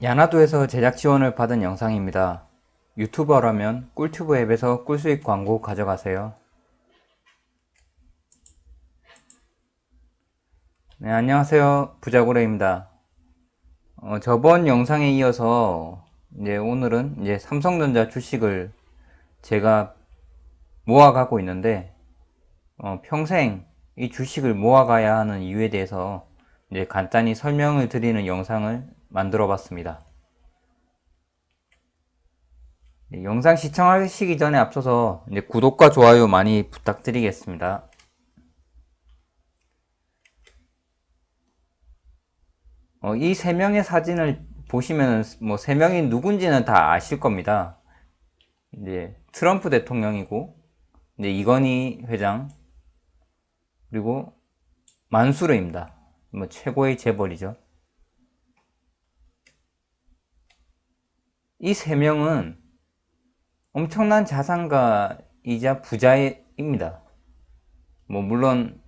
야나도에서 제작 지원을 받은 영상입니다. 유튜버라면 꿀튜브 앱에서 꿀수익 광고 가져가세요. 네, 안녕하세요. 부자고래입니다. 어, 저번 영상에 이어서 이제 오늘은 이제 삼성전자 주식을 제가 모아가고 있는데 어, 평생 이 주식을 모아가야 하는 이유에 대해서 이제 간단히 설명을 드리는 영상을 만들어 봤습니다. 네, 영상 시청하시기 전에 앞서서 구독과 좋아요 많이 부탁드리겠습니다. 어, 이세 명의 사진을 보시면 뭐세 명이 누군지는 다 아실 겁니다. 이제 트럼프 대통령이고 이제 이건희 회장 그리고 만수르입니다. 뭐 최고의 재벌이죠. 이 세 명은 엄청난 자산가이자 부자입니다. 뭐 물론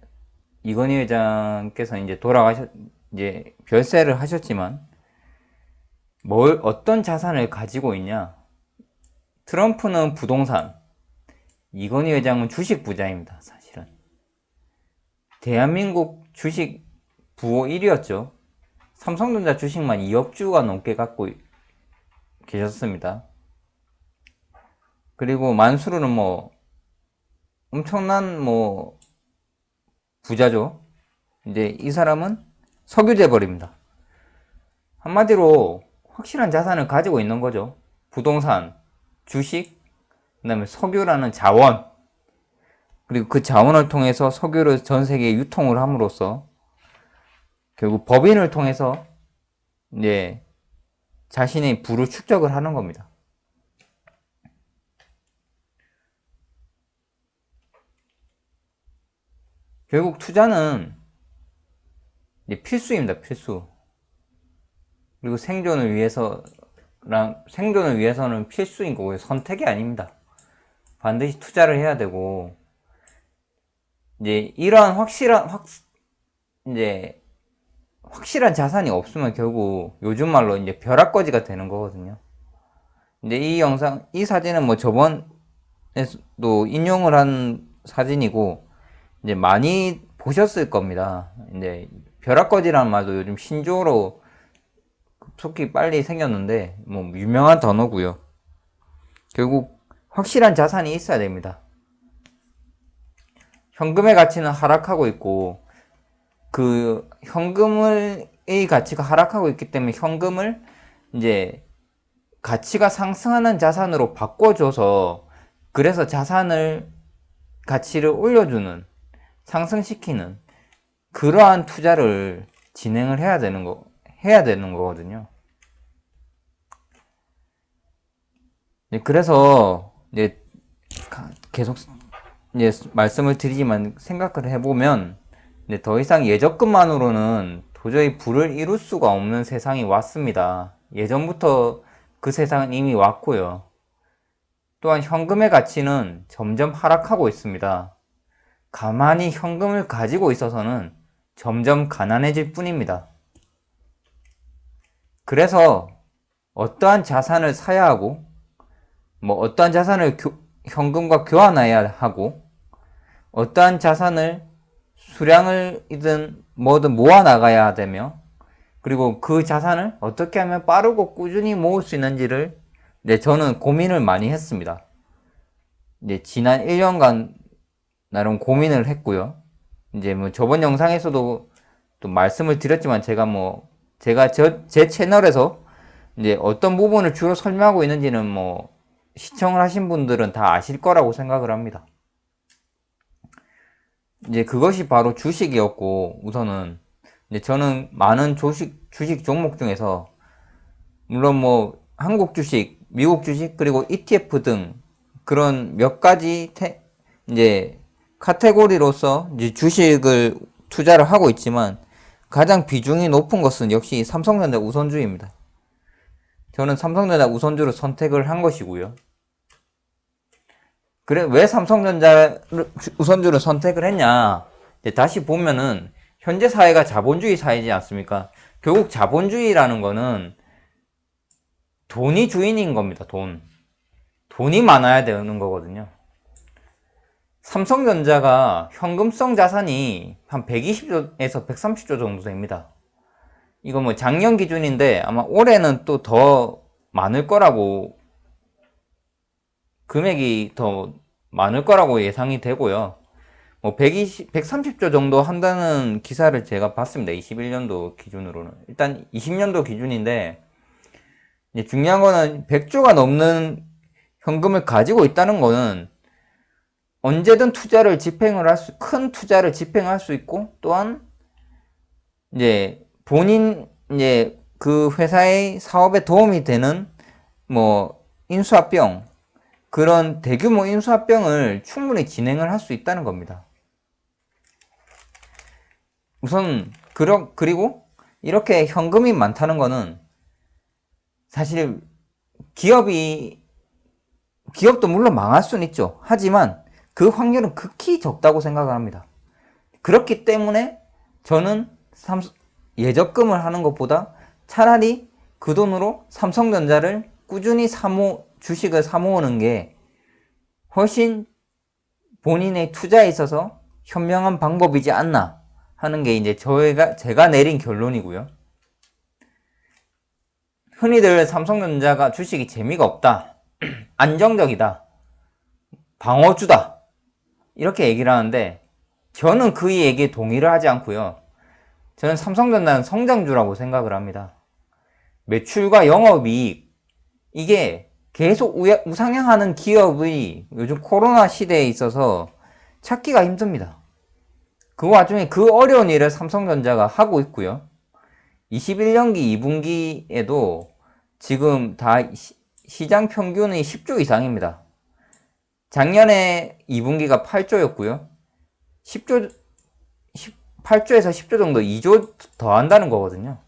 이건희 회장께서 이제 돌아가셨 이제 별세를 하셨지만 뭘 어떤 자산을 가지고 있냐? 트럼프는 부동산, 이건희 회장은 주식 부자입니다. 사실은 대한민국 주식 부호 1위였죠. 삼성전자 주식만 2억 주가 넘게 갖고 계셨습니다. 그리고 만수르는 뭐 엄청난 뭐 부자죠. 이제 이 사람은 석유 재벌입니다. 한마디로 확실한 자산을 가지고 있는 거죠. 부동산, 주식, 그 다음에 석유라는 자원, 그리고 그 자원을 통해서 석유를 전 세계에 유통을 함으로써 결국 법인을 통해서 이제 자신의 부를 축적을 하는 겁니다. 결국 투자는 필수입니다, 필수. 그리고 생존을 위해서랑 생존을 위해서는 필수인 거고요. 선택이 아닙니다. 반드시 투자를 해야 되고 이제 이러한 확실한 확 이제 확실한 자산이 없으면 결국 요즘 말로 이제 벼락거지가 되는 거거든요. 근데 이 영상 이 사진은 뭐 저번에도 인용을 한 사진이고 이제 많이 보셨을 겁니다. 이제 벼락거지라는 말도 요즘 신조어로 급속히 빨리 생겼는데 뭐 유명한 단어고요. 결국 확실한 자산이 있어야 됩니다. 현금의 가치는 하락하고 있고 그 현금의 가치가 하락하고 있기 때문에 현금을 이제 가치가 상승하는 자산으로 바꿔줘서 그래서 자산을 가치를 올려주는 상승시키는 그러한 투자를 진행을 해야 되는 거 해야 되는 거거든요. 네, 그래서 이제 계속 이제 말씀을 드리지만 생각을 해보면 더 이상 예적금만으로는 도저히 부를 이룰 수가 없는 세상이 왔습니다. 예전부터 그 세상은 이미 왔고요. 또한 현금의 가치는 점점 하락하고 있습니다. 가만히 현금을 가지고 있어서는 점점 가난해질 뿐입니다. 그래서 어떠한 자산을 사야 하고, 뭐 어떠한 자산을 교, 현금과 교환해야 하고, 어떠한 자산을 수량을이든 뭐든 모아 나가야 되며, 그리고 그 자산을 어떻게 하면 빠르고 꾸준히 모을 수 있는지를 네, 저는 고민을 많이 했습니다. 이제 지난 1년간 나름 고민을 했고요. 이제 뭐 저번 영상에서도 또 말씀을 드렸지만 제가 뭐 제가 저 제 채널에서 이제 어떤 부분을 주로 설명하고 있는지는 뭐 시청을 하신 분들은 다 아실 거라고 생각을 합니다. 이제 그것이 바로 주식이었고 우선은 이제 저는 많은 주식 주식 종목 중에서 물론 뭐 한국 주식, 미국 주식 그리고 ETF 등 그런 몇 가지 태, 이제 카테고리로서 이제 주식을 투자를 하고 있지만 가장 비중이 높은 것은 역시 삼성전자 우선주입니다. 저는 삼성전자 우선주를 선택을 한 것이고요. 그래 왜 삼성전자 우선주를 선택을 했냐? 다시 보면은 현재 사회가 자본주의 사회지 않습니까? 결국 자본주의라는 거는 돈이 주인인 겁니다. 돈. 돈이 많아야 되는 거거든요. 삼성전자가 현금성 자산이 한 120조에서 130조 정도 됩니다. 이거 뭐 작년 기준인데 아마 올해는 또 더 많을 거라고 금액이 더 많을 거라고 예상이 되고요. 뭐 120, 130조 정도 한다는 기사를 제가 봤습니다. 21년도 기준으로는. 일단 20년도 기준인데 중요한 거는 100조가 넘는 현금을 가지고 있다는 거는 언제든 투자를 집행을 할 수, 큰 투자를 집행할 수 있고, 또한, 이제, 본인, 이제, 그 회사의 사업에 도움이 되는, 뭐, 인수합병, 그런 대규모 인수합병을 충분히 진행을 할 수 있다는 겁니다. 우선, 그러, 그리고, 이렇게 현금이 많다는 거는, 사실, 기업이, 기업도 물론 망할 수는 있죠. 하지만, 그 확률은 극히 적다고 생각을 합니다. 그렇기 때문에 저는 삼, 예적금을 하는 것보다 차라리 그 돈으로 삼성전자를 꾸준히 사모, 주식을 사모으는 게 훨씬 본인의 투자에 있어서 현명한 방법이지 않나 하는 게 이제 저희가, 제가 내린 결론이고요. 흔히들 삼성전자가 주식이 재미가 없다. 안정적이다. 방어주다. 이렇게 얘기를 하는데 저는 그 얘기에 동의를 하지 않고요. 저는 삼성전자는 성장주라고 생각을 합니다. 매출과 영업이익 이게 계속 우상향하는 기업의 요즘 코로나 시대에 있어서 찾기가 힘듭니다. 그 와중에 그 어려운 일을 삼성전자가 하고 있고요. 21년기 2분기에도 지금 다 시 장 평균의 10조 이상입니다. 작년에 2분기가 8조였고요. 10조 8조에서 10조 정도 2조 더 한다는 거거든요.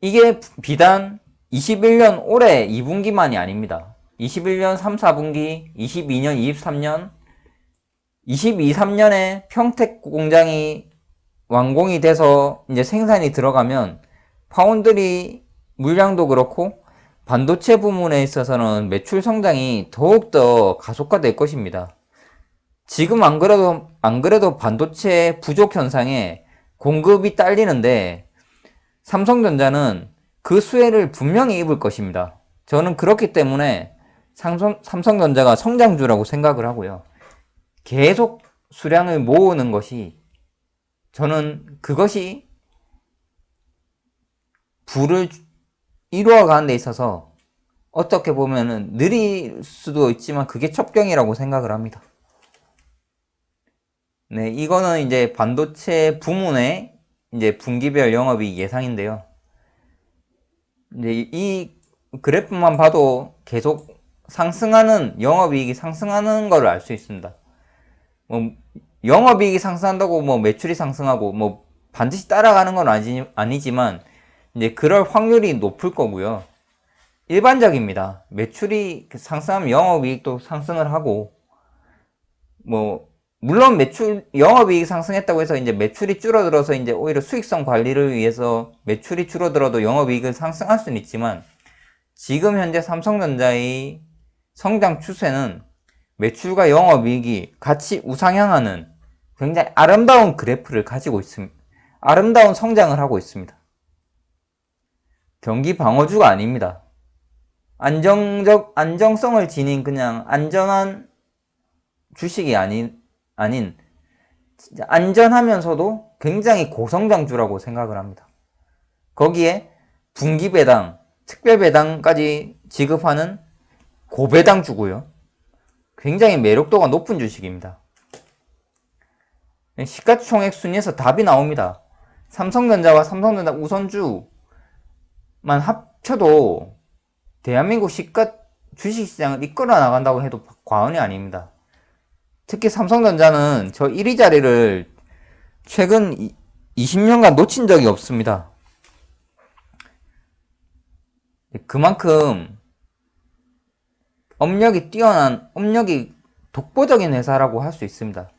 이게 비단 21년 올해 2분기만이 아닙니다. 21년 3, 4분기, 22년, 23년, 22, 3년에 평택 공장이 완공이 돼서 이제 생산이 들어가면 파운드리 물량도 그렇고 반도체 부문에 있어서는 매출 성장이 더욱더 가속화될 것입니다. 지금 안 그래도, 안 그래도 반도체 부족 현상에 공급이 딸리는데 삼성전자는 그 수혜를 분명히 입을 것입니다. 저는 그렇기 때문에 삼성, 삼성전자가 성장주라고 생각을 하고요. 계속 수량을 모으는 것이 저는 그것이 불을 이루어가는 데 있어서 어떻게 보면은 느릴 수도 있지만 그게 첩경이라고 생각을 합니다. 네, 이거는 이제 반도체 부문의 이제 분기별 영업이익 예상인데요. 이제 이 그래프만 봐도 계속 상승하는 영업이익이 상승하는 것을 알수 있습니다. 뭐 영업이익이 상승한다고 뭐 매출이 상승하고 뭐 반드시 따라가는 건 아니, 아니지만 이제 그럴 확률이 높을 거고요. 일반적입니다. 매출이 상승하면 영업이익도 상승을 하고, 뭐, 물론 매출, 영업이익 상승했다고 해서 이제 매출이 줄어들어서 이제 오히려 수익성 관리를 위해서 매출이 줄어들어도 영업이익을 상승할 수는 있지만, 지금 현재 삼성전자의 성장 추세는 매출과 영업이익이 같이 우상향하는 굉장히 아름다운 그래프를 가지고 있습니다. 아름다운 성장을 하고 있습니다. 경기 방어주가 아닙니다. 안정적, 안정성을 지닌 그냥 안전한 주식이 아닌, 아닌, 안전하면서도 굉장히 고성장주라고 생각을 합니다. 거기에 분기배당, 특별배당까지 지급하는 고배당주고요. 굉장히 매력도가 높은 주식입니다. 시가총액 순위에서 답이 나옵니다. 삼성전자와 삼성전자 우선주 만 합쳐도 대한민국 시가 주식시장을 이끌어 나간다고 해도 과언이 아닙니다. 특히 삼성전자는 저 1위 자리를 최근 20년간 놓친 적이 없습니다. 그만큼 업력이 뛰어난, 업력이 독보적인 회사라고 할 수 있습니다.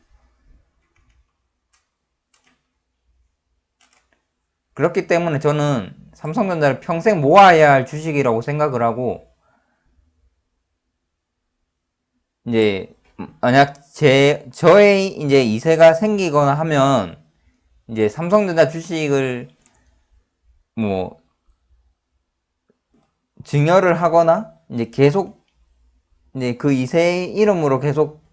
그렇기 때문에 저는 삼성전자를 평생 모아야 할 주식이라고 생각을 하고, 이제, 만약 제, 저의 이제 2세가 생기거나 하면, 이제 삼성전자 주식을 뭐, 증여를 하거나, 이제 계속, 이제 그 2세 이름으로 계속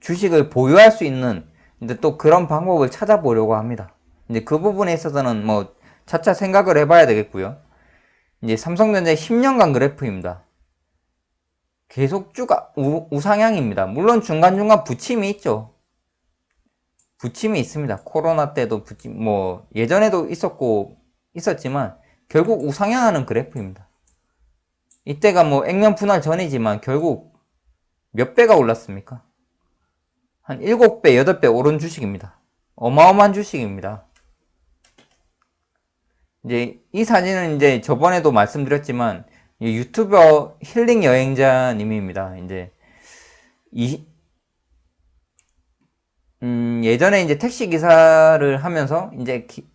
주식을 보유할 수 있는, 이제 또 그런 방법을 찾아보려고 합니다. 이제 그 부분에 있어서는 뭐, 차차 생각을 해봐야 되겠고요. 이제 삼성전자의 10년간 그래프입니다. 계속 쭉 우, 우상향입니다. 물론 중간중간 부침이 있죠. 부침이 있습니다. 코로나 때도 부침, 뭐, 예전에도 있었고, 있었지만, 결국 우상향하는 그래프입니다. 이때가 뭐, 액면 분할 전이지만, 결국 몇 배가 올랐습니까? 한 7배, 8배 오른 주식입니다. 어마어마한 주식입니다. 이제 이 사진은 이제 저번에도 말씀드렸지만 유튜버 힐링 여행자님입니다. 이제 이 음, 예전에 이제 택시 기사를 하면서 이제 기,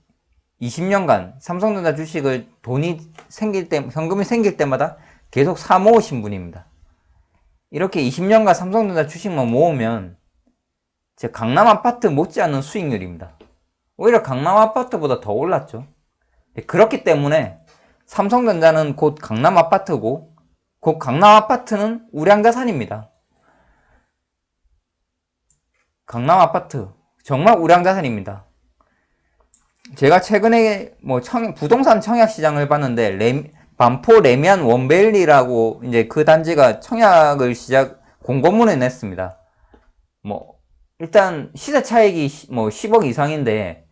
20년간 삼성전자 주식을 돈이 생길 때 현금이 생길 때마다 계속 사 모으신 분입니다. 이렇게 20년간 삼성전자 주식만 모으면 제 강남 아파트 못지않은 수익률입니다. 오히려 강남 아파트보다 더 올랐죠. 네, 그렇기 때문에 삼성전자는 곧 강남 아파트고 곧 강남 아파트는 우량자산입니다. 강남 아파트 정말 우량자산입니다. 제가 최근에 뭐 청, 부동산 청약 시장을 봤는데 레, 반포 레미안 원벨리라고 이제 그 단지가 청약을 시작 공고문을 냈습니다. 뭐 일단 시세 차익이 뭐 10억 이상인데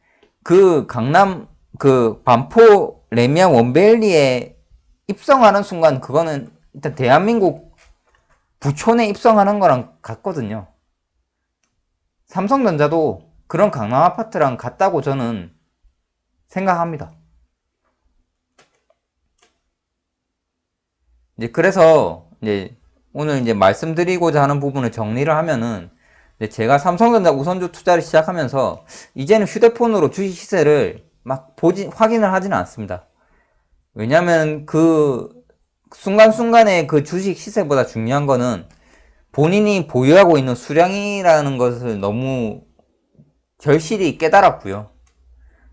그 강남 그 반포 레미안 원벨리에 입성하는 순간 그거는 일단 대한민국 부촌에 입성하는 거랑 같거든요. 삼성전자도 그런 강남 아파트랑 같다고 저는 생각합니다. 이제 그래서 이제 오늘 이제 말씀드리고자 하는 부분을 정리를 하면은 제가 삼성전자 우선주 투자를 시작하면서 이제는 휴대폰으로 주식 시세를 막 보지 확인을 하지는 않습니다. 왜냐하면 그 순간순간의 그 주식 시세보다 중요한 거는 본인이 보유하고 있는 수량이라는 것을 너무 절실히 깨달았고요.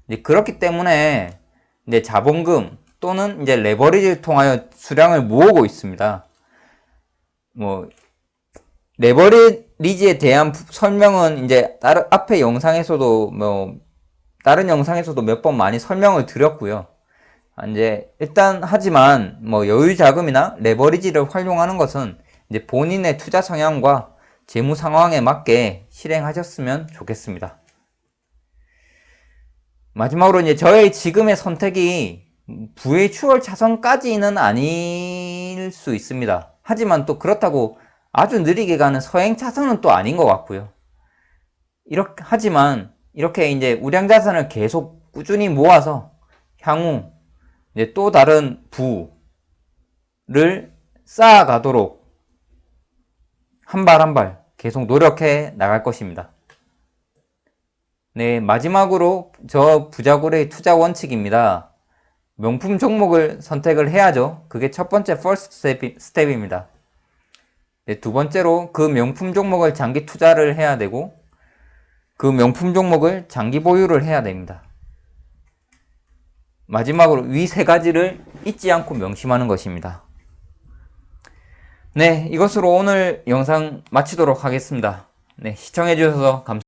이제 그렇기 때문에 이제 자본금 또는 이제 레버리지를 통하여 수량을 모으고 있습니다. 뭐 레버리지에 대한 설명은 이제 앞에 영상에서도 뭐 다른 영상에서도 몇 번 많이 설명을 드렸고요. 아, 이제 일단 하지만 뭐 여유 자금이나 레버리지를 활용하는 것은 이제 본인의 투자 성향과 재무 상황에 맞게 실행하셨으면 좋겠습니다. 마지막으로 이제 저의 지금의 선택이 부의 추월 차선까지는 아닐 수 있습니다. 하지만 또 그렇다고 아주 느리게 가는 서행 차선은 또 아닌 것 같고요. 이렇게 하지만 이렇게 이제 우량 자산을 계속 꾸준히 모아서 향후 이제 또 다른 부를 쌓아가도록 한 발 한 발 계속 노력해 나갈 것입니다. 네, 마지막으로 저 부자고래의 투자 원칙입니다. 명품 종목을 선택을 해야죠. 그게 첫 번째 first 스텝 입니다. 네, 두 번째로 그 명품 종목을 장기 투자를 해야 되고 그 명품 종목을 장기 보유를 해야 됩니다. 마지막으로 위 세 가지를 잊지 않고 명심하는 것입니다. 네, 이것으로 오늘 영상 마치도록 하겠습니다. 네, 시청해주셔서 감사합니다.